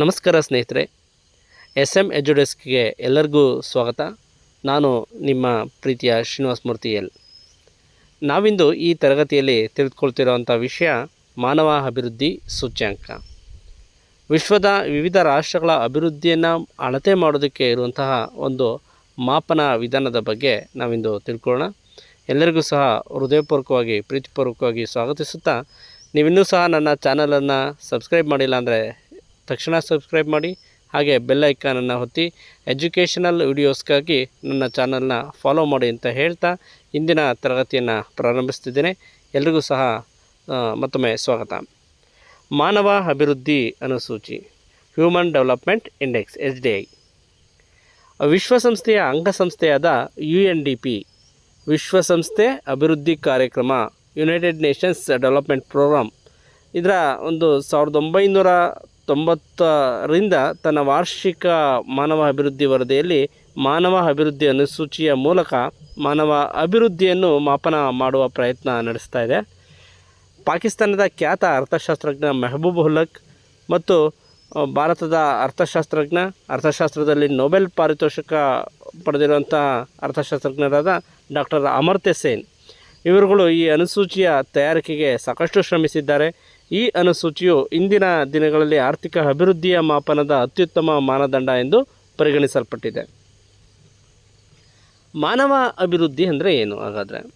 ನಮಸ್ಕಾರ ಸ್ನೇಹಿತರೆ S M ಎಜುಡೆಸ್ಕ್ಗೆ ಎಲ್ಲರಿಗೂ ಸ್ವಾಗತ. ನಾನು ನಿಮ್ಮ ಪ್ರೀತಿಯ ಶ್ರೀನಿವಾಸ ಮೂರ್ತಿ ಎಲ್. ನಾವಿಂದು ಈ ತರಗತಿಯಲ್ಲಿ ತಿಳಿದುಕೊಳ್ತಿರೋವಂಥ ವಿಷಯ ಮಾನವ ಅಭಿವೃದ್ಧಿ ಸೂಚ್ಯಾಂಕ. ವಿಶ್ವದ ವಿವಿಧ ರಾಷ್ಟ್ರಗಳ ಅಭಿವೃದ್ಧಿಯನ್ನು ಅಳತೆ ಮಾಡೋದಕ್ಕೆ ಇರುವಂತಹ ಒಂದು ಮಾಪನ ವಿಧಾನದ ಬಗ್ಗೆ ನಾವಿಂದು ತಿಳ್ಕೊಳ್ಳೋಣ. ಎಲ್ಲರಿಗೂ ಸಹ ಹೃದಯಪೂರ್ವಕವಾಗಿ, ಪ್ರೀತಿಪೂರ್ವಕವಾಗಿ ಸ್ವಾಗತಿಸುತ್ತಾ, ನೀವಿನ್ನೂ ಸಹ ನನ್ನ ಚಾನಲನ್ನು ಸಬ್ಸ್ಕ್ರೈಬ್ ಮಾಡಿಲ್ಲ ಅಂದರೆ ತಕ್ಷಣ ಸಬ್ಸ್ಕ್ರೈಬ್ ಮಾಡಿ ಹಾಗೆ ಬೆಲ್ಲೈಕಾನನ್ನು ಹೊತ್ತಿ ಎಜುಕೇಷನಲ್ ವಿಡಿಯೋಸ್ಗಾಗಿ ನನ್ನ ಚಾನಲ್ನ ಫಾಲೋ ಮಾಡಿ ಅಂತ ಹೇಳ್ತಾ ಇಂದಿನ ತರಗತಿಯನ್ನು ಪ್ರಾರಂಭಿಸ್ತಿದ್ದೇನೆ. ಎಲ್ರಿಗೂ ಸಹ ಮತ್ತೊಮ್ಮೆ ಸ್ವಾಗತ. ಮಾನವ ಅಭಿವೃದ್ಧಿ ಅನುಸೂಚಿ, human development index H D I ವಿಶ್ವಸಂಸ್ಥೆಯ ಅಂಗಸಂಸ್ಥೆಯಾದ ಯು ಎನ್ ಡಿ ಪಿ ವಿಶ್ವಸಂಸ್ಥೆ ಅಭಿವೃದ್ಧಿ ಕಾರ್ಯಕ್ರಮ, ಯುನೈಟೆಡ್ ನೇಷನ್ಸ್ ಡೆವಲಪ್ಮೆಂಟ್ ಪ್ರೋಗ್ರಾಮ್ ಇದರ ಒಂದು ಸಾವಿರದ ಒಂಬೈನೂರ ತೊಂಬತ್ತರಿಂದ ತನ್ನ ವಾರ್ಷಿಕ ಮಾನವ ಅಭಿವೃದ್ಧಿ ವರದಿಯಲ್ಲಿ ಮಾನವ ಅಭಿವೃದ್ಧಿ ಅನುಸೂಚಿಯ ಮೂಲಕ ಮಾನವ ಅಭಿವೃದ್ಧಿಯನ್ನು ಮಾಪನ ಮಾಡುವ ಪ್ರಯತ್ನ ನಡೆಸ್ತಾ ಇದೆ. ಪಾಕಿಸ್ತಾನದ ಖ್ಯಾತ ಅರ್ಥಶಾಸ್ತ್ರಜ್ಞ ಮೆಹಬೂಬ್ ಹುಲಕ್ ಮತ್ತು ಭಾರತದ ಅರ್ಥಶಾಸ್ತ್ರಜ್ಞ, ಅರ್ಥಶಾಸ್ತ್ರದಲ್ಲಿ ನೊಬೆಲ್ ಪಾರಿತೋಷಕ ಪಡೆದಿರುವಂಥ ಅರ್ಥಶಾಸ್ತ್ರಜ್ಞರಾದ ಡಾಕ್ಟರ್ ಅಮರ್ತ್ಯ ಸೇನ್. ಇವರುಗಳು ಈ ಅನುಸೂಚಿಯ ತಯಾರಿಕೆಗೆ ಸಾಕಷ್ಟು ಶ್ರಮಿಸಿದ್ದಾರೆ. ಈ ಅನುಸೂಚಿಯು ಇಂದಿನ ದಿನಗಳಲ್ಲಿ ಆರ್ಥಿಕ ಅಭಿವೃದ್ಧಿಯ ಮಾಪನದ ಅತ್ಯುತ್ತಮ ಮಾನದಂಡ ಎಂದು ಪರಿಗಣಿಸಲ್ಪಟ್ಟಿದೆ. ಮಾನವ ಅಭಿವೃದ್ಧಿ ಅಂದರೆ ಏನು? ಹಾಗಾದರೆ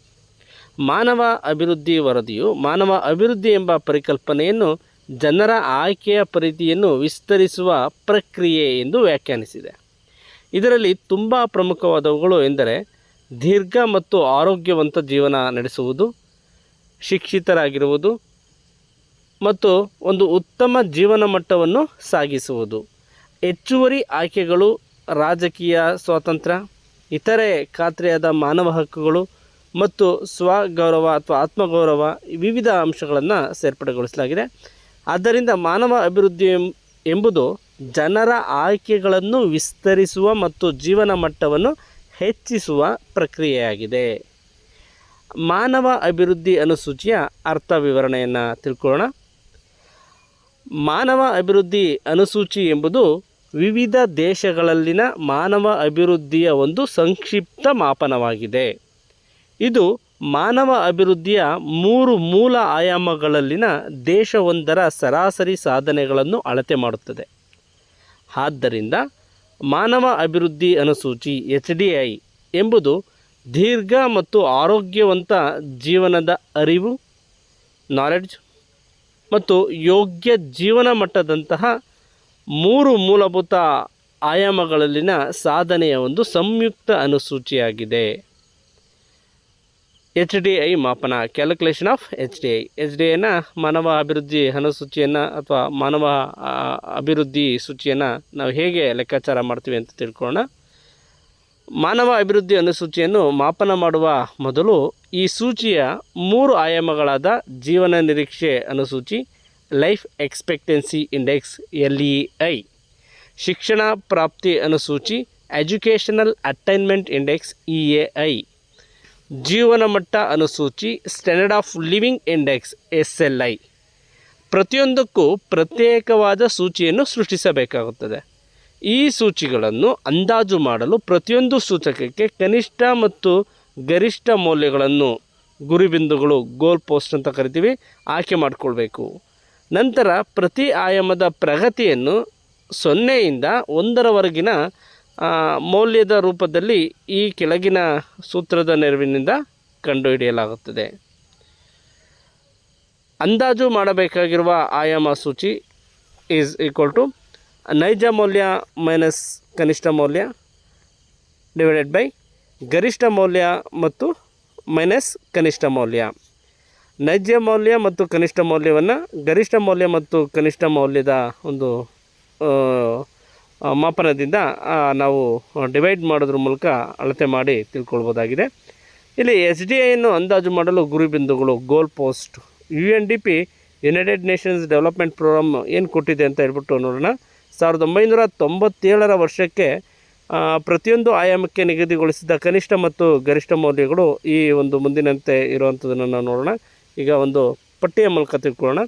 ಮಾನವ ಅಭಿವೃದ್ಧಿ ವರದಿಯು ಮಾನವ ಅಭಿವೃದ್ಧಿ ಎಂಬ ಪರಿಕಲ್ಪನೆಯನ್ನು ಜನರ ಆಯ್ಕೆಯ ಪರಿಧಿಯನ್ನು ವಿಸ್ತರಿಸುವ ಪ್ರಕ್ರಿಯೆ ಎಂದು ವ್ಯಾಖ್ಯಾನಿಸಿದೆ. ಇದರಲ್ಲಿ ತುಂಬ ಪ್ರಮುಖವಾದವುಗಳು ಎಂದರೆ ದೀರ್ಘ ಮತ್ತು ಆರೋಗ್ಯವಂತ ಜೀವನ ನಡೆಸುವುದು, ಶಿಕ್ಷಿತರಾಗಿರುವುದು ಮತ್ತು ಒಂದು ಉತ್ತಮ ಜೀವನ ಮಟ್ಟವನ್ನು ಸಾಗಿಸುವುದು. ಹೆಚ್ಚುವರಿ ಆಯ್ಕೆಗಳು, ರಾಜಕೀಯ ಸ್ವಾತಂತ್ರ್ಯ, ಇತರೆ ಖಾತ್ರಿಯಾದ ಮಾನವ ಹಕ್ಕುಗಳು ಮತ್ತು ಸ್ವಗೌರವ ಅಥವಾ ಆತ್ಮಗೌರವ ವಿವಿಧ ಅಂಶಗಳನ್ನು ಸೇರ್ಪಡೆಗೊಳಿಸಲಾಗಿದೆ. ಆದ್ದರಿಂದ ಮಾನವ ಅಭಿವೃದ್ಧಿ ಎಂಬುದು ಜನರ ಆಯ್ಕೆಗಳನ್ನು ವಿಸ್ತರಿಸುವ ಮತ್ತು ಜೀವನ ಮಟ್ಟವನ್ನು ಹೆಚ್ಚಿಸುವ ಪ್ರಕ್ರಿಯೆಯಾಗಿದೆ. ಮಾನವ ಅಭಿವೃದ್ಧಿ ಅನುಸೂಚಿಯ ಅರ್ಥ ವಿವರಣೆಯನ್ನು ತಿಳ್ಕೊಳ್ಳೋಣ. ಮಾನವ ಅಭಿವೃದ್ಧಿ ಅನುಸೂಚಿ ಎಂಬುದು ವಿವಿಧ ದೇಶಗಳಲ್ಲಿನ ಮಾನವ ಅಭಿವೃದ್ಧಿಯ ಒಂದು ಸಂಕ್ಷಿಪ್ತ ಮಾಪನವಾಗಿದೆ. ಇದು ಮಾನವ ಅಭಿವೃದ್ಧಿಯ ಮೂರು ಮೂಲ ಆಯಾಮಗಳಲ್ಲಿನ ದೇಶವೊಂದರ ಸರಾಸರಿ ಸಾಧನೆಗಳನ್ನು ಅಳತೆ ಮಾಡುತ್ತದೆ. ಆದ್ದರಿಂದ ಮಾನವ ಅಭಿವೃದ್ಧಿ ಅನುಸೂಚಿ ಎಚ್ ಡಿ ಐ ಎಂಬುದು ದೀರ್ಘ ಮತ್ತು ಆರೋಗ್ಯವಂತ ಜೀವನದ ಅರಿವು ನಾಲೆಡ್ಜ್ ಮತ್ತು ಯೋಗ್ಯ ಜೀವನ ಮಟ್ಟದಂತಹ ಮೂರು ಮೂಲಭೂತ ಆಯಾಮಗಳಲ್ಲಿನ ಸಾಧನೆಯ ಒಂದು ಸಂಯುಕ್ತ ಅನುಸೂಚಿಯಾಗಿದೆ. ಎಚ್ ಡಿ ಐ ಮಾಪನ calculation of H D I. H D ಐನ ಮಾನವ ಅಭಿವೃದ್ಧಿ ಅನುಸೂಚಿಯನ್ನು ಅಥವಾ ಮಾನವ ಅಭಿವೃದ್ಧಿ ಸೂಚಿಯನ್ನು ನಾವು ಹೇಗೆ ಲೆಕ್ಕಾಚಾರ ಮಾಡ್ತೀವಿ ಅಂತ ತಿಳ್ಕೊಳ್ಳೋಣ. ಮಾನವ ಅಭಿವೃದ್ಧಿ ಅನುಸೂಚಿಯನ್ನು ಮಾಪನ ಮಾಡುವ ಮೊದಲು ಈ ಸೂಚಿಯ ಮೂರು ಆಯಾಮಗಳಾದ ಜೀವನ ನಿರೀಕ್ಷೆ ಅನುಸೂಚಿ, life expectancy index L E I ಶಿಕ್ಷಣ ಪ್ರಾಪ್ತಿ ಅನುಸೂಚಿ, educational attainment index E A I ಜೀವನ ಮಟ್ಟ ಅನುಸೂಚಿ, standard of living index S L I ಪ್ರತಿಯೊಂದಕ್ಕೂ ಪ್ರತ್ಯೇಕವಾದ ಸೂಚಿಯನ್ನು ಸೃಷ್ಟಿಸಬೇಕಾಗುತ್ತದೆ. ಈ ಸೂಚಿಗಳನ್ನು ಅಂದಾಜು ಮಾಡಲು ಪ್ರತಿಯೊಂದು ಸೂಚಕಕ್ಕೆ ಕನಿಷ್ಠ ಮತ್ತು ಗರಿಷ್ಠ ಮೌಲ್ಯಗಳನ್ನು ಗುರಿಬಿಂದುಗಳು ಗೋಲ್ ಪೋಸ್ಟ್ ಅಂತ ಕರಿತೀವಿ, ಆಯ್ಕೆ ಮಾಡಿಕೊಳ್ಬೇಕು. ನಂತರ ಪ್ರತಿ ಆಯಾಮದ ಪ್ರಗತಿಯನ್ನು ಸೊನ್ನೆಯಿಂದ ಒಂದರವರೆಗಿನ ಮೌಲ್ಯದ ರೂಪದಲ್ಲಿ ಈ ಕೆಳಗಿನ ಸೂತ್ರದ ನೆರವಿನಿಂದ ಕಂಡುಹಿಡಿಯಲಾಗುತ್ತದೆ. ಅಂದಾಜು ಮಾಡಬೇಕಾಗಿರುವ ಆಯಾಮ ಸೂಚಿ ಈಸ್ ಈಕ್ವಲ್ ಟು ನೈಜ ಮೌಲ್ಯ ಮೈನಸ್ ಕನಿಷ್ಠ ಮೌಲ್ಯ ಡಿವೈಡೆಡ್ ಬೈ ಗರಿಷ್ಠ ಮೌಲ್ಯ ಮತ್ತು ಮೈನಸ್ ಕನಿಷ್ಠ ಮೌಲ್ಯ. ನೈಜ ಮೌಲ್ಯ ಮತ್ತು ಕನಿಷ್ಠ ಮೌಲ್ಯವನ್ನು ಗರಿಷ್ಠ ಮೌಲ್ಯ ಮತ್ತು ಕನಿಷ್ಠ ಮೌಲ್ಯದ ಒಂದು ಮಾಪನದಿಂದ ನಾವು ಡಿವೈಡ್ ಮಾಡೋದ್ರ ಮೂಲಕ ಅಳತೆ ಮಾಡಿ ತಿಳ್ಕೊಳ್ಬೋದಾಗಿದೆ. ಇಲ್ಲಿ ಎಸ್ ಡಿ ಐಯನ್ನು ಅಂದಾಜು ಮಾಡಲು ಗುರಿಬಿಂದುಗಳು, goal post, U N D P, United Nations Development Programme ಏನು ಕೊಟ್ಟಿದೆ ಅಂತ ಹೇಳ್ಬಿಟ್ಟು ನೋಡೋಣ. ಸಾವಿರದ ಒಂಬೈನೂರ ತೊಂಬತ್ತೇಳರ ವರ್ಷಕ್ಕೆ ಪ್ರತಿಯೊಂದು ಆಯಾಮಕ್ಕೆ ನಿಗದಿಗೊಳಿಸಿದ ಕನಿಷ್ಠ ಮತ್ತು ಗರಿಷ್ಠ ಮೌಲ್ಯಗಳು ಈ ಒಂದು ಮುಂದಿನಂತೆ ಇರುವಂಥದ್ದನ್ನು ನಾವು ನೋಡೋಣ. ಈಗ ಒಂದು ಪಟ್ಟಿಯ ಮೂಲಕ ತಿಳ್ಕೊಳ್ಳೋಣ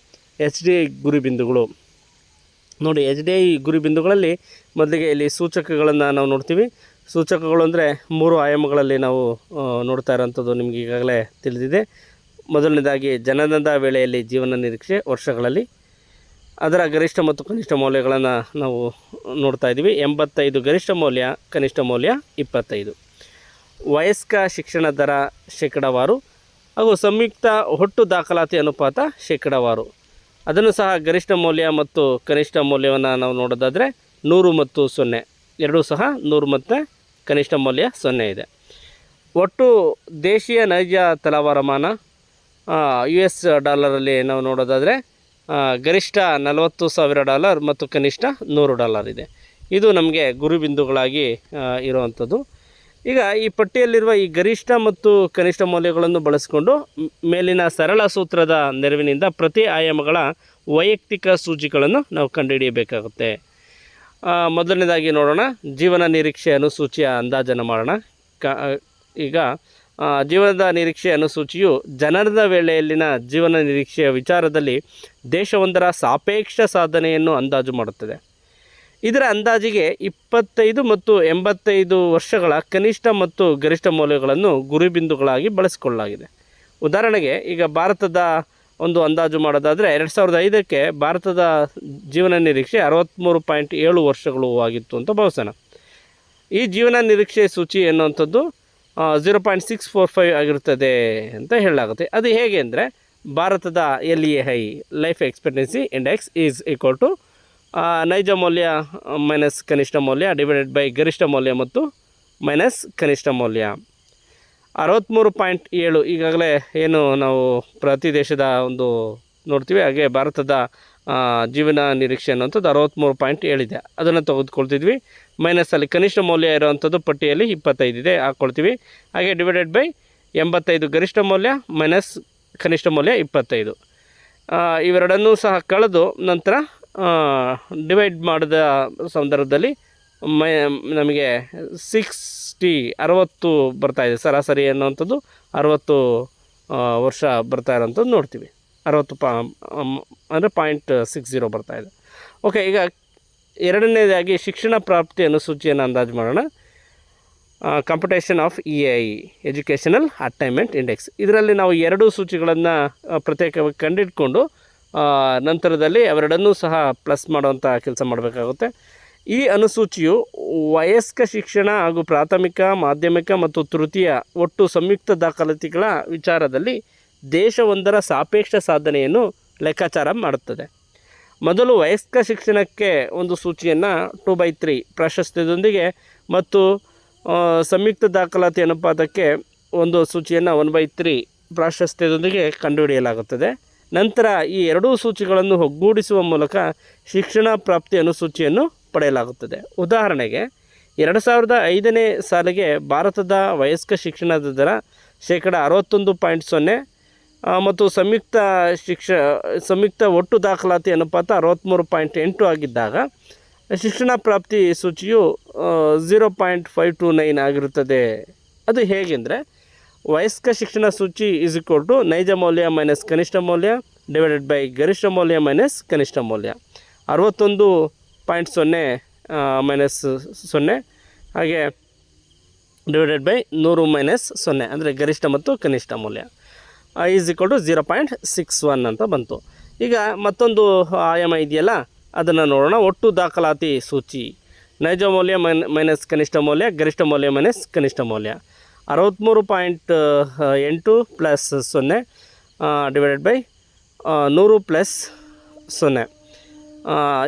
ಎಚ್ ಡಿ ಐ ಗುರಿ ಬಿಂದುಗಳು ನೋಡಿ, ಎಚ್ ಡಿ ಐ ಗುರಿ ಬಿಂದುಗಳಲ್ಲಿ ಮೊದಲಿಗೆ ಇಲ್ಲಿ ಸೂಚಕಗಳನ್ನು ನಾವು ನೋಡ್ತೀವಿ. ಸೂಚಕಗಳು ಅಂದರೆ ಮೂರು ಆಯಾಮಗಳಲ್ಲಿ ನಾವು ನೋಡ್ತಾ ಇರೋಂಥದ್ದು ನಿಮಗೆ ಈಗಾಗಲೇ ತಿಳಿದಿದೆ. ಮೊದಲನೇದಾಗಿ ಜನನದ ವೇಳೆಯಲ್ಲಿ ಜೀವನ ನಿರೀಕ್ಷೆ ವರ್ಷಗಳಲ್ಲಿ. ಅದರ ಗರಿಷ್ಠ ಮತ್ತು ಕನಿಷ್ಠ ಮೌಲ್ಯಗಳನ್ನು ನಾವು ನೋಡ್ತಾ ಇದ್ದೀವಿ. ಎಂಬತ್ತೈದು ಗರಿಷ್ಠ ಮೌಲ್ಯ, ಕನಿಷ್ಠ ಮೌಲ್ಯ ಇಪ್ಪತ್ತೈದು. ವಯಸ್ಕ ಶಿಕ್ಷಣ ದರ ಶೇಕಡಾವಾರು ಹಾಗೂ ಸಂಯುಕ್ತ ಒಟ್ಟು ದಾಖಲಾತಿ ಅನುಪಾತ ಶೇಕಡಾವಾರು. ಅದನ್ನು ಸಹ ಗರಿಷ್ಠ ಮೌಲ್ಯ ಮತ್ತು ಕನಿಷ್ಠ ಮೌಲ್ಯವನ್ನು ನಾವು ನೋಡೋದಾದರೆ ನೂರು ಮತ್ತು ಸೊನ್ನೆ. ಎರಡೂ ಸಹ ನೂರು ಮತ್ತು ಕನಿಷ್ಠ ಮೌಲ್ಯ ಸೊನ್ನೆ ಇದೆ. ಒಟ್ಟು ದೇಶೀಯ ನೈಜ ತಲವಾರಮಾನ ಯು ಎಸ್ ಡಾಲರಲ್ಲಿ ನಾವು ನೋಡೋದಾದರೆ ಗರಿಷ್ಠ ನಲವತ್ತು ಸಾವಿರ ಡಾಲರ್ ಮತ್ತು ಕನಿಷ್ಠ ನೂರು ಡಾಲರ್ ಇದೆ. ಇದು ನಮಗೆ ಗುರುಬಿಂದುಗಳಾಗಿ ಇರುವಂಥದ್ದು. ಈಗ ಈ ಪಟ್ಟಿಯಲ್ಲಿರುವ ಈ ಗರಿಷ್ಠ ಮತ್ತು ಕನಿಷ್ಠ ಮೌಲ್ಯಗಳನ್ನು ಬಳಸಿಕೊಂಡು ಮೇಲಿನ ಸರಳ ಸೂತ್ರದ ನೆರವಿನಿಂದ ಪ್ರತಿ ಆಯಾಮಗಳ ವೈಯಕ್ತಿಕ ಸೂಚಿಗಳನ್ನು ನಾವು ಕಂಡುಹಿಡಿಯಬೇಕಾಗುತ್ತೆ. ಮೊದಲನೇದಾಗಿ ನೋಡೋಣ, ಜೀವನ ನಿರೀಕ್ಷೆ ಅನುಸೂಚಿಯ ಅಂದಾಜನ್ನು ಮಾಡೋಣ. ಈಗ ಜೀವನದ ನಿರೀಕ್ಷೆ ಅನುಸೂಚಿಯು ಜನನದ ವೇಳೆಯಲ್ಲಿನ ಜೀವನ ನಿರೀಕ್ಷೆಯ ವಿಚಾರದಲ್ಲಿ ದೇಶವೊಂದರ ಸಾಪೇಕ್ಷ ಸಾಧನೆಯನ್ನು ಅಂದಾಜು ಮಾಡುತ್ತದೆ. ಇದರ ಅಂದಾಜಿಗೆ ಇಪ್ಪತ್ತೈದು ಮತ್ತು ಎಂಬತ್ತೈದು ವರ್ಷಗಳ ಕನಿಷ್ಠ ಮತ್ತು ಗರಿಷ್ಠ ಮೌಲ್ಯಗಳನ್ನು ಗುರಿಬಿಂದುಗಳಾಗಿ ಬಳಸಿಕೊಳ್ಳಲಾಗಿದೆ. ಉದಾಹರಣೆಗೆ, ಈಗ ಭಾರತದ ಒಂದು ಅಂದಾಜು ಮಾಡೋದಾದರೆ ಎರಡು ಸಾವಿರದ ಐದಕ್ಕೆ ಭಾರತದ ಜೀವನ ನಿರೀಕ್ಷೆ ಅರವತ್ತ್ಮೂರು ಪಾಯಿಂಟ್ ಏಳು ವರ್ಷಗಳು ಆಗಿತ್ತು ಅಂತ ಭಾವಿಸೋಣ. ಈ ಜೀವನ ನಿರೀಕ್ಷೆ ಸೂಚಿ ಎನ್ನುವಂಥದ್ದು zero point six four five ಆಗಿರುತ್ತದೆ ಅಂತ ಹೇಳಲಾಗುತ್ತೆ. ಅದು ಹೇಗೆ ಅಂದರೆ, ಭಾರತದ L E I life expectancy index is equal to ನೈಜ ಮೌಲ್ಯ ಮೈನಸ್ ಕನಿಷ್ಠ ಮೌಲ್ಯ ಡಿವೈಡೆಡ್ ಬೈ ಗರಿಷ್ಠ ಮೌಲ್ಯ ಮತ್ತು ಮೈನಸ್ ಕನಿಷ್ಠ ಮೌಲ್ಯ. ಅರವತ್ತ್ಮೂರು ಪಾಯಿಂಟ್ ಏಳು ಈಗಾಗಲೇ ಏನು ನಾವು ಪ್ರತಿ ದೇಶದ ಒಂದು ನೋಡ್ತೀವಿ, ಹಾಗೆ ಭಾರತದ ಜೀವನ ನಿರೀಕ್ಷೆ ಅನ್ನುವಂಥದ್ದು ಅರವತ್ತ್ಮೂರು ಪಾಯಿಂಟ್ ಹೇಳಿದೆ ಅದನ್ನು ತೆಗೆದುಕೊಳ್ತಿದ್ವಿ. ಮೈನಸಲ್ಲಿ ಕನಿಷ್ಠ ಮೌಲ್ಯ ಇರುವಂಥದ್ದು ಪಟ್ಟಿಯಲ್ಲಿ ಇಪ್ಪತ್ತೈದು ಇದೆ. ಹಾಕ್ಕೊಳ್ತೀವಿ. ಹಾಗೆ ಡಿವೈಡೆಡ್ ಬೈ ಎಂಬತ್ತೈದು ಗರಿಷ್ಠ ಮೌಲ್ಯ ಮೈನಸ್ ಕನಿಷ್ಠ ಮೌಲ್ಯ ಇಪ್ಪತ್ತೈದು. ಇವೆರಡನ್ನೂ ಸಹ ಕಳೆದು ನಂತರ ಡಿವೈಡ್ ಮಾಡಿದ ಸಂದರ್ಭದಲ್ಲಿ ಮೈ, ನಮಗೆ ಸಿಕ್ಸ್ಟಿ ಅರವತ್ತು ಬರ್ತಾ ಇದೆ. ಸರಾಸರಿ ಅನ್ನುವಂಥದ್ದು ಅರವತ್ತು ವರ್ಷ ಬರ್ತಾ ಇರೋಂಥದ್ದು ನೋಡ್ತೀವಿ. ಅರವತ್ತು ಪ ಅಂದರೆ ಪಾಯಿಂಟ್ ಸಿಕ್ಸ್ ಜೀರೋ ಬರ್ತಾ ಇದೆ. ಓಕೆ ಈಗ ಎರಡನೇದಾಗಿ ಶಿಕ್ಷಣ ಪ್ರಾಪ್ತಿ ಅನುಸೂಚಿಯನ್ನು ಅಂದಾಜು ಮಾಡೋಣ. Computation of E I educational attainment index ಇದರಲ್ಲಿ ನಾವು ಎರಡು ಸೂಚಿಗಳನ್ನು ಪ್ರತ್ಯೇಕವಾಗಿ ಕಂಡಿಟ್ಕೊಂಡು ನಂತರದಲ್ಲಿ ಅವೆರಡನ್ನೂ ಸಹ ಪ್ಲಸ್ ಮಾಡುವಂಥ ಕೆಲಸ ಮಾಡಬೇಕಾಗುತ್ತೆ. ಈ ಅನುಸೂಚಿಯು ವಯಸ್ಕ ಶಿಕ್ಷಣ ಹಾಗೂ ಪ್ರಾಥಮಿಕ, ಮಾಧ್ಯಮಿಕ ಮತ್ತು ತೃತೀಯ ಒಟ್ಟು ಸಂಯುಕ್ತ ದಾಖಲಾತಿಗಳ ವಿಚಾರದಲ್ಲಿ ದೇಶವೊಂದರ ಸಾಪೇಕ್ಷ ಸಾಧನೆಯನ್ನು ಲೆಕ್ಕಾಚಾರ ಮಾಡುತ್ತದೆ. ಮೊದಲು ವಯಸ್ಕ ಶಿಕ್ಷಣಕ್ಕೆ ಒಂದು ಸೂಚಿಯನ್ನು ಟು ಬೈ ತ್ರೀ ಪ್ರಾಶಸ್ತ್ಯದೊಂದಿಗೆ ಮತ್ತು ಸಂಯುಕ್ತ ದಾಖಲಾತಿ ಅನುಪಾತಕ್ಕೆ ಒಂದು ಸೂಚಿಯನ್ನು ಒನ್ ಬೈ ತ್ರೀ ಪ್ರಾಶಸ್ತ್ಯದೊಂದಿಗೆ ಕಂಡುಹಿಡಿಯಲಾಗುತ್ತದೆ. ನಂತರ ಈ ಎರಡೂ ಸೂಚಿಗಳನ್ನು ಒಗ್ಗೂಡಿಸುವ ಮೂಲಕ ಶಿಕ್ಷಣ ಪ್ರಾಪ್ತಿ ಅನುಸೂಚಿಯನ್ನು ಪಡೆಯಲಾಗುತ್ತದೆ. ಉದಾಹರಣೆಗೆ, ಎರಡು ಸಾವಿರದ ಐದನೇ ಸಾಲಿಗೆ ಭಾರತದ ವಯಸ್ಕ ಶಿಕ್ಷಣದ ದರ ಶೇಕಡ ಅರವತ್ತೊಂದು ಪಾಯಿಂಟ್ ಸೊನ್ನೆ ಮತ್ತು ಸಂಯುಕ್ತ ಶಿಕ್ಷ, ಸಂಯುಕ್ತ ಒಟ್ಟು ದಾಖಲಾತಿ ಅನುಪಾತ ಅರವತ್ತ್ಮೂರು ಪಾಯಿಂಟ್ ಎಂಟು ಆಗಿದ್ದಾಗ, ಶಿಕ್ಷಣ ಪ್ರಾಪ್ತಿ ಸೂಚಿಯು zero point five two nine ಆಗಿರುತ್ತದೆ. ಅದು ಹೇಗೆಂದರೆ, ವಯಸ್ಕ ಶಿಕ್ಷಣ ಸೂಚಿ ಇಸ್ ಇಕ್ವಲ್ ಟು ನೈಜ ಮೌಲ್ಯ ಮೈನಸ್ ಕನಿಷ್ಠ ಮೌಲ್ಯ ಡಿವೈಡೆಡ್ ಬೈ ಗರಿಷ್ಠ ಮೌಲ್ಯ ಮೈನಸ್ ಕನಿಷ್ಠ ಮೌಲ್ಯ. ಅರವತ್ತೊಂದು ಪಾಯಿಂಟ್ ಸೊನ್ನೆ ಮೈನಸ್ ಸೊನ್ನೆ, ಹಾಗೆ ಡಿವೈಡೆಡ್ ಬೈ ನೂರು ಮೈನಸ್ ಸೊನ್ನೆ, ಅಂದರೆ ಗರಿಷ್ಠ ಮತ್ತು ಕನಿಷ್ಠ ಮೌಲ್ಯ. Is equal to zero point six one ಅಂತ ಬಂತು. ಈಗ ಮತ್ತೊಂದು ಆಯಾಮ ಇದೆಯಲ್ಲ, ಅದನ್ನು ನೋಡೋಣ. ಒಟ್ಟು ದಾಖಲಾತಿ ಸೂಚಿ. ನೈಜ ಮೌಲ್ಯ ಮೈನ್ ಮೈನಸ್ ಕನಿಷ್ಠ ಮೌಲ್ಯ, ಗರಿಷ್ಠ ಮೌಲ್ಯ ಮೈನಸ್ ಕನಿಷ್ಠ ಮೌಲ್ಯ. ಅರವತ್ತ್ಮೂರು ಪಾಯಿಂಟ್ ಎಂಟು ಪ್ಲಸ್ ಸೊನ್ನೆ ಡಿವೈಡೆಡ್ ಬೈ ನೂರು ಪ್ಲಸ್ ಸೊನ್ನೆ.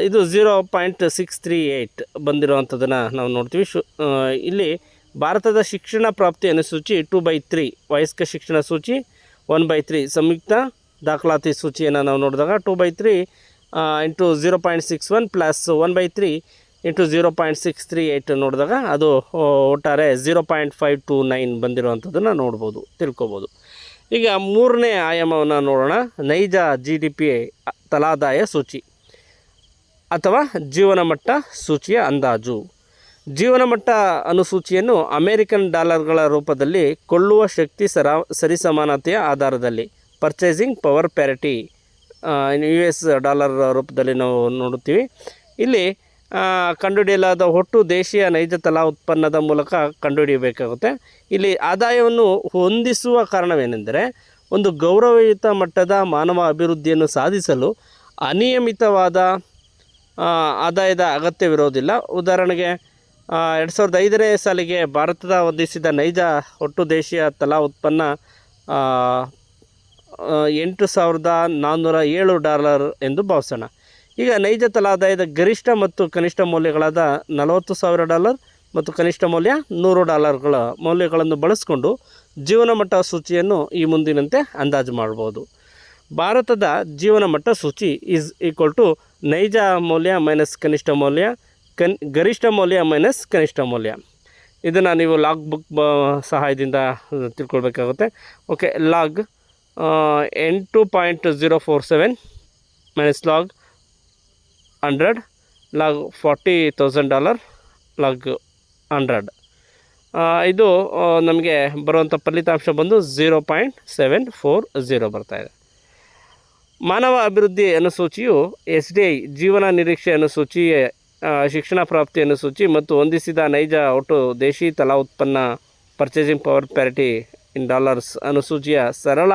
ಇದು zero point six three eight ಬಂದಿರುವಂಥದ್ದನ್ನು ನಾವು ನೋಡ್ತೀವಿ. ಶು ಇಲ್ಲಿ ಭಾರತದ ಶಿಕ್ಷಣ ಪ್ರಾಪ್ತಿ ಅನುಸೂಚಿ ಟು ಬೈ ತ್ರೀ ವಯಸ್ಕ ಶಿಕ್ಷಣ ಸೂಚಿ ಒನ್ ಬೈ ತ್ರೀ ಸಂಯುಕ್ತ ದಾಖಲಾತಿ ಸೂಚಿಯನ್ನು ನಾವು ನೋಡಿದಾಗ two by three into zero point six one plus one by three into zero point six three eight ನೋಡಿದಾಗ ಅದು ಒಟ್ಟಾರೆ zero point five two nine ಬಂದಿರುವಂಥದ್ದನ್ನು ನೋಡ್ಬೋದು, ತಿಳ್ಕೊಬೋದು. ಈಗ ಮೂರನೇ ಆಯಾಮವನ್ನು ನೋಡೋಣ, ನೈಜ ಜಿ ಡಿ ಪಿ ತಲಾದಾಯ ಸೂಚಿ ಅಥವಾ ಜೀವನ ಮಟ್ಟ ಸೂಚಿಯ ಅಂದಾಜು. ಜೀವನ ಮಟ್ಟ ಅನುಸೂಚಿಯನ್ನು ಅಮೇರಿಕನ್ ಡಾಲರ್ಗಳ ರೂಪದಲ್ಲಿ ಕೊಳ್ಳುವ ಶಕ್ತಿ ಸರಾ, ಸರಿಸಮಾನತೆಯ ಆಧಾರದಲ್ಲಿ. Purchasing power parity U S dollar ರೂಪದಲ್ಲಿ ನಾವು ನೋಡುತ್ತೀವಿ. ಇಲ್ಲಿ ಕಂಡುಹಿಡಿಯಲಾದ ಒಟ್ಟು ದೇಶೀಯ ನೈಜ ತಲಾ ಉತ್ಪನ್ನದ ಮೂಲಕ ಕಂಡುಹಿಡಿಯಬೇಕಾಗುತ್ತೆ. ಇಲ್ಲಿ ಆದಾಯವನ್ನು ಹೊಂದಿಸುವ ಕಾರಣವೇನೆಂದರೆ, ಒಂದು ಗೌರವಯುತ ಮಟ್ಟದ ಮಾನವ ಅಭಿವೃದ್ಧಿಯನ್ನು ಸಾಧಿಸಲು ಅನಿಯಮಿತವಾದ ಆದಾಯದ ಅಗತ್ಯವಿರೋದಿಲ್ಲ. ಉದಾಹರಣೆಗೆ ಎರಡು ಸಾವಿರದ ಐದನೇ ಸಾಲಿಗೆ ಭಾರತದ ಹೊಂದಿಸಿದ ನೈಜ ಒಟ್ಟು ದೇಶೀಯ ತಲಾ ಉತ್ಪನ್ನ ಎಂಟು ಸಾವಿರದ ನಾನ್ನೂರ ಏಳು ಡಾಲರ್ ಎಂದು ಭಾವಿಸೋಣ. ಈಗ ನೈಜ ತಲಾದಾಯದ ಗರಿಷ್ಠ ಮತ್ತು ಕನಿಷ್ಠ ಮೌಲ್ಯಗಳಾದ ನಲವತ್ತು ಸಾವಿರ ಡಾಲರ್ ಮತ್ತು ಕನಿಷ್ಠ ಮೌಲ್ಯ ನೂರು ಡಾಲರ್ಗಳ ಮೌಲ್ಯಗಳನ್ನು ಬಳಸಿಕೊಂಡು ಜೀವನಮಟ್ಟ ಸೂಚಿಯನ್ನು ಈ ಮುಂದಿನಂತೆ ಅಂದಾಜು ಮಾಡ್ಬೋದು. ಭಾರತದ ಜೀವನಮಟ್ಟ ಸೂಚಿ ಈಸ್ ಈಕ್ವಲ್ ಟು ನೈಜ ಮೌಲ್ಯ ಮೈನಸ್ ಕನಿಷ್ಠ ಮೌಲ್ಯ ಕನ್ ಗರಿಷ್ಠ ಮೌಲ್ಯ ಮೈನಸ್ ಕನಿಷ್ಠ ಮೌಲ್ಯ. ಇದನ್ನು ನೀವು ಲಾಗ್ ಬುಕ್ ಬ ಸಹಾಯದಿಂದ ತಿಳ್ಕೊಳ್ಬೇಕಾಗುತ್ತೆ. ಓಕೆ ಲಾಗ್ ಎಂಟು point zero four seven minus log hundred log forty thousand dollar log hundred. ಇದು ನಮಗೆ ಬರುವಂಥ ಫಲಿತಾಂಶ ಬಂದು zero point seven four zero ಬರ್ತಾಯಿದೆ ಮಾನವ ಅಭಿವೃದ್ಧಿ ಅನುಸೂಚಿಯು ಎಸ್ ಡಿ ಐ ಜೀವನ ನಿರೀಕ್ಷೆ ಅನುಸೂಚಿ ಆ, ಶಿಕ್ಷಣ ಪ್ರಾಪ್ತಿಯನ್ನು ಸೂಚಿ ಮತ್ತು ಹೊಂದಿಸಿದ ನೈಜ ಒಟ್ಟು ದೇಶಿ ತಲಾ ಉತ್ಪನ್ನ purchasing power parity in dollars ಅನುಸೂಚಿಯ ಸರಳ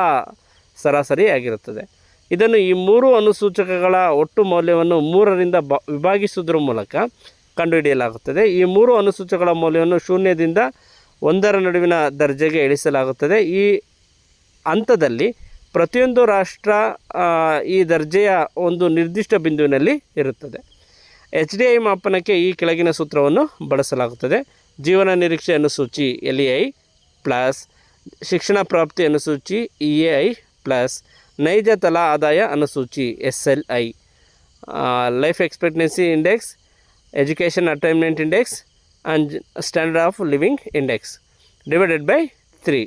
ಸರಾಸರಿ ಆಗಿರುತ್ತದೆ. ಇದನ್ನು ಈ ಮೂರು ಅನುಸೂಚಕಗಳ ಒಟ್ಟು ಮೌಲ್ಯವನ್ನು ಮೂರರಿಂದ ಬ, ವಿಭಾಗಿಸುವುದರ ಮೂಲಕ ಕಂಡುಹಿಡಿಯಲಾಗುತ್ತದೆ. ಈ ಮೂರು ಅನುಸೂಚಕಗಳ ಮೌಲ್ಯವನ್ನು ಶೂನ್ಯದಿಂದ ಒಂದರ ನಡುವಿನ ದರ್ಜೆಗೆ ಇಳಿಸಲಾಗುತ್ತದೆ. ಈ ಹಂತದಲ್ಲಿ ಪ್ರತಿಯೊಂದು ರಾಷ್ಟ್ರ ಈ ದರ್ಜೆಯ ಒಂದು ನಿರ್ದಿಷ್ಟ ಬಿಂದುವಿನಲ್ಲಿ ಇರುತ್ತದೆ. ಎಚ್ ಡಿ ಐ ಮಾಪನಕ್ಕೆ ಈ ಕೆಳಗಿನ ಸೂತ್ರವನ್ನು ಬಳಸಲಾಗುತ್ತದೆ. ಜೀವನ ನಿರೀಕ್ಷೆ ಅನುಸೂಚಿ, ಎಲ್ ಇ ಐ ಪ್ಲಸ್ ಶಿಕ್ಷಣ ಪ್ರಾಪ್ತಿ ಅನುಸೂಚಿ, ಇ ಎ ಐ ಪ್ಲಸ್ ನೈಜ ತಲಾ ಆದಾಯ ಅನುಸೂಚಿ, S L I. Life expectancy index education attainment index and standard of living index divided by three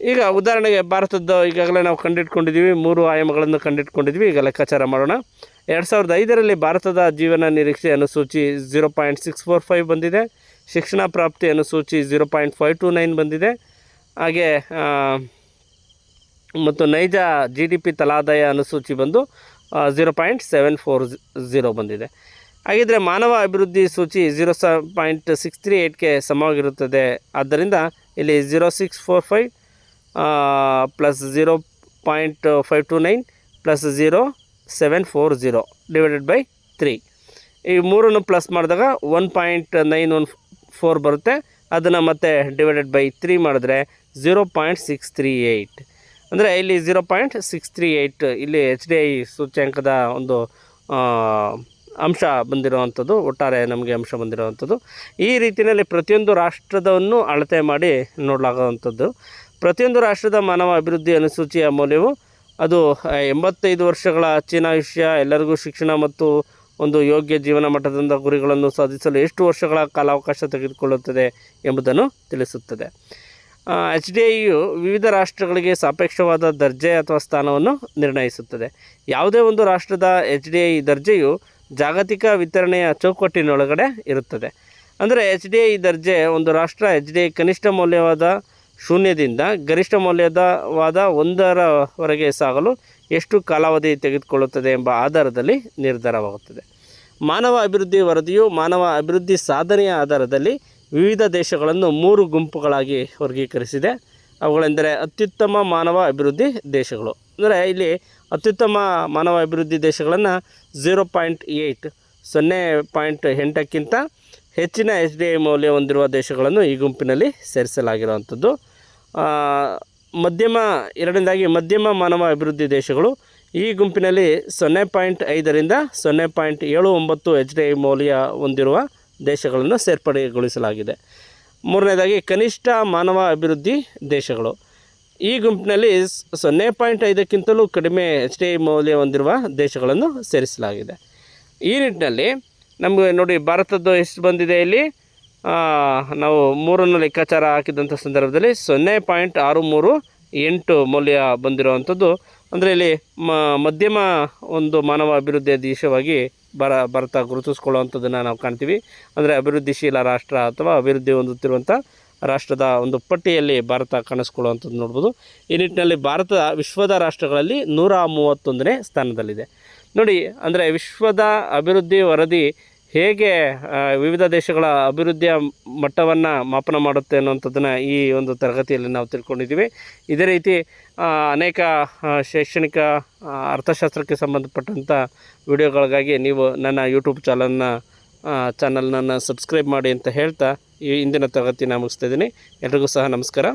ಈಗ ಉದಾಹರಣೆಗೆ ಭಾರತದ ಈಗಾಗಲೇ ನಾವು ಕಂಡಿಟ್ಕೊಂಡಿದ್ದೀವಿ, ಮೂರು ಆಯಾಮಗಳನ್ನು ಕಂಡಿಟ್ಕೊಂಡಿದ್ವಿ ಈಗ ಲೆಕ್ಕಾಚಾರ ಮಾಡೋಣ. ಎರಡು ಸಾವಿರದ ಐದರಲ್ಲಿ ಭಾರತದ ಜೀವನ ನಿರೀಕ್ಷೆ ಅನುಸೂಚಿ zero point six four five ಬಂದಿದೆ. ಶಿಕ್ಷಣ ಪ್ರಾಪ್ತಿ ಅನುಸೂಚಿ zero point five two nine ಬಂದಿದೆ. ಹಾಗೆ ಮತ್ತು ನೈಜ ಜಿ ಡಿ ಪಿ ತಲಾದಾಯ ಅನುಸೂಚಿ ಬಂದು zero point seven four zero ಬಂದಿದೆ. ಹಾಗಿದ್ರೆ ಮಾನವ ಅಭಿವೃದ್ಧಿ ಸೂಚಿ ಝೀರೋ ಸ, ಪಾಯಿಂಟ್ ಸಿಕ್ಸ್ ತ್ರೀ ಏಯ್ಟ್ಗೆ ಸಮವಾಗಿರುತ್ತದೆ. ಆದ್ದರಿಂದ ಇಲ್ಲಿ zero six four five plus zero point five two nine, plus zero seven four zero divided by three ಈ ಮೂರನ್ನು ಪ್ಲಸ್ ಮಾಡಿದಾಗ one point nine one four ಬರುತ್ತೆ. ಅದನ್ನು ಮತ್ತೆ ಡಿವೈಡೆಡ್ ಬೈ ತ್ರೀ ಮಾಡಿದ್ರೆ zero point six three eight ಅಂದರೆ ಇಲ್ಲಿ zero point six three eight ಇಲ್ಲಿ ಎಚ್ ಡಿ ಐ ಸೂಚ್ಯಾಂಕದ ಒಂದು ಅಂಶ ಬಂದಿರುವಂಥದ್ದು, ಒಟ್ಟಾರೆ ನಮಗೆ ಅಂಶ ಬಂದಿರುವಂಥದ್ದು. ಈ ರೀತಿಯಲ್ಲಿ ಪ್ರತಿಯೊಂದು ರಾಷ್ಟ್ರದವನ್ನು ಅಳತೆ ಮಾಡಿ ನೋಡಲಾಗುವಂಥದ್ದು. ಪ್ರತಿಯೊಂದು ರಾಷ್ಟ್ರದ ಮಾನವ ಅಭಿವೃದ್ಧಿ ಅನುಸೂಚಿಯ ಮೌಲ್ಯವು ಅದು ಎಂಬತ್ತೈದು ವರ್ಷಗಳ ಚೀನಾಯುಷ್ಯ ಎಲ್ಲರಿಗೂ ಶಿಕ್ಷಣ ಮತ್ತು ಒಂದು ಯೋಗ್ಯ ಜೀವನ ಮಟ್ಟದಿಂದ ಗುರಿಗಳನ್ನು ಸಾಧಿಸಲು ಎಷ್ಟು ವರ್ಷಗಳ ಕಾಲಾವಕಾಶ ತೆಗೆದುಕೊಳ್ಳುತ್ತದೆ ಎಂಬುದನ್ನು ತಿಳಿಸುತ್ತದೆ. ಎಚ್ ಡಿ ಐಯು ವಿವಿಧ ರಾಷ್ಟ್ರಗಳಿಗೆ ಸಾಪೇಕ್ಷವಾದ ದರ್ಜೆ ಅಥವಾ ಸ್ಥಾನವನ್ನು ನಿರ್ಣಯಿಸುತ್ತದೆ. ಯಾವುದೇ ಒಂದು ರಾಷ್ಟ್ರದ ಎಚ್ ಡಿ ಐ ದರ್ಜೆಯು ಜಾಗತಿಕ ವಿತರಣೆಯ ಚೌಕಟ್ಟಿನೊಳಗಡೆ ಇರುತ್ತದೆ. ಅಂದರೆ ಎಚ್ ಡಿ ಐ ದರ್ಜೆ ಒಂದು ರಾಷ್ಟ್ರ ಎಚ್ ಡಿ ಐ ಕನಿಷ್ಠ ಮೌಲ್ಯವಾದ ಶೂನ್ಯದಿಂದ ಗರಿಷ್ಠ ಮೌಲ್ಯದವಾದ ಒಂದರವರೆಗೆ ಸಾಗಲು ಎಷ್ಟು ಕಾಲಾವಧಿ ತೆಗೆದುಕೊಳ್ಳುತ್ತದೆ ಎಂಬ ಆಧಾರದಲ್ಲಿ ನಿರ್ಧಾರವಾಗುತ್ತದೆ. ಮಾನವ ಅಭಿವೃದ್ಧಿ ವರದಿಯು ಮಾನವ ಅಭಿವೃದ್ಧಿ ಸಾಧನೆಯ ಆಧಾರದಲ್ಲಿ ವಿವಿಧ ದೇಶಗಳನ್ನು ಮೂರು ಗುಂಪುಗಳಾಗಿ ವರ್ಗೀಕರಿಸಿದೆ. ಅವುಗಳೆಂದರೆ ಅತ್ಯುತ್ತಮ ಮಾನವ ಅಭಿವೃದ್ಧಿ ದೇಶಗಳು. ಅಂದರೆ ಇಲ್ಲಿ ಅತ್ಯುತ್ತಮ ಮಾನವ ಅಭಿವೃದ್ಧಿ ದೇಶಗಳನ್ನು ಝೀರೋ ಪಾಯಿಂಟ್ ಏಯ್ಟ್ ಸೊನ್ನೆ ಪಾಯಿಂಟ್ ಎಂಟಕ್ಕಿಂತ ಹೆಚ್ಚಿನ ಎಚ್ ಡಿ ಐ ಮೌಲ್ಯ ಹೊಂದಿರುವ ದೇಶಗಳನ್ನು ಈ ಗುಂಪಿನಲ್ಲಿ ಸೇರಿಸಲಾಗಿರುವಂಥದ್ದು. ಮಧ್ಯಮ, ಎರಡನೇದಾಗಿ ಮಧ್ಯಮ ಮಾನವ ಅಭಿವೃದ್ಧಿ ದೇಶಗಳು ಈ ಗುಂಪಿನಲ್ಲಿ ಸೊನ್ನೆ ಪಾಯಿಂಟ್ ಐದರಿಂದ ಸೊನ್ನೆ ಪಾಯಿಂಟ್ ಏಳು ಒಂಬತ್ತು ಎಚ್ ಡಿ ಐ ಮೌಲ್ಯ ಹೊಂದಿರುವ ದೇಶಗಳನ್ನು ಸೇರ್ಪಡೆಗೊಳಿಸಲಾಗಿದೆ. ಮೂರನೇದಾಗಿ ಕನಿಷ್ಠ ಮಾನವ ಅಭಿವೃದ್ಧಿ ದೇಶಗಳು. ಈ ಗುಂಪಿನಲ್ಲಿ ಸೊನ್ನೆ ಪಾಯಿಂಟ್ ಐದಕ್ಕಿಂತಲೂ ಕಡಿಮೆ ಎಚ್ ಡಿ ಐ ಮೌಲ್ಯ ಹೊಂದಿರುವ ದೇಶಗಳನ್ನು ಸೇರಿಸಲಾಗಿದೆ. ಈ ನಿಟ್ಟಿನಲ್ಲಿ ನಮಗೆ ನೋಡಿ ಭಾರತದ್ದು ಎಷ್ಟು ಬಂದಿದೆ ಇಲ್ಲಿ. ನಾವು ಮೂರನ್ನು ಲೆಕ್ಕಾಚಾರ ಹಾಕಿದಂಥ ಸಂದರ್ಭದಲ್ಲಿ ಸೊನ್ನೆ ಪಾಯಿಂಟ್ ಆರು ಮೂರು ಎಂಟು ಮೌಲ್ಯ ಬಂದಿರುವಂಥದ್ದು. ಅಂದರೆ ಇಲ್ಲಿ ಮಧ್ಯಮ ಒಂದು ಮಾನವ ಅಭಿವೃದ್ಧಿಯ ದೇಶವಾಗಿ ಬರ ಭಾರತ ಗುರುತಿಸ್ಕೊಳ್ಳುವಂಥದ್ದನ್ನು ನಾವು ಕಾಣ್ತೀವಿ. ಅಂದರೆ ಅಭಿವೃದ್ಧಿಶೀಲ ರಾಷ್ಟ್ರ ಅಥವಾ ಅಭಿವೃದ್ಧಿ ಹೊಂದುತ್ತಿರುವಂಥ ರಾಷ್ಟ್ರದ ಒಂದು ಪಟ್ಟಿಯಲ್ಲಿ ಭಾರತ ಕಾಣಿಸ್ಕೊಳ್ಳುವಂಥದ್ದು ನೋಡ್ಬೋದು. ಈ ನಿಟ್ಟಿನಲ್ಲಿ ಭಾರತ ವಿಶ್ವದ ರಾಷ್ಟ್ರಗಳಲ್ಲಿ ನೂರ ಮೂವತ್ತೊಂದನೇ ಸ್ಥಾನದಲ್ಲಿದೆ. ನೋಡಿ, ಅಂದರೆ ವಿಶ್ವದ ಅಭಿವೃದ್ಧಿ ವರದಿ ಹೇಗೆ ವಿವಿಧ ದೇಶಗಳ ಅಭಿವೃದ್ಧಿಯ ಮಟ್ಟವನ್ನು ಮಾಪನ ಮಾಡುತ್ತೆ ಅನ್ನುವಂಥದ್ದನ್ನು ಈ ಒಂದು ತರಗತಿಯಲ್ಲಿ ನಾವು ತಿಳ್ಕೊಂಡಿದ್ದೀವಿ. ಇದೇ ರೀತಿ ಅನೇಕ ಶೈಕ್ಷಣಿಕ ಅರ್ಥಶಾಸ್ತ್ರಕ್ಕೆ ಸಂಬಂಧಪಟ್ಟಂಥ ವಿಡಿಯೋಗಳಿಗಾಗಿ ನೀವು ನನ್ನ ಯೂಟ್ಯೂಬ್ ಚಾನಲ್ನ ಚಾನಲ್ನನ್ನು ಸಬ್ಸ್ಕ್ರೈಬ್ ಮಾಡಿ ಅಂತ ಹೇಳ್ತಾ ಈ ಇಂದಿನ ತರಗತಿನ ಮುಗಿಸ್ತಾ ಇದ್ದೀನಿ. ಎಲ್ರಿಗೂ ಸಹ ನಮಸ್ಕಾರ.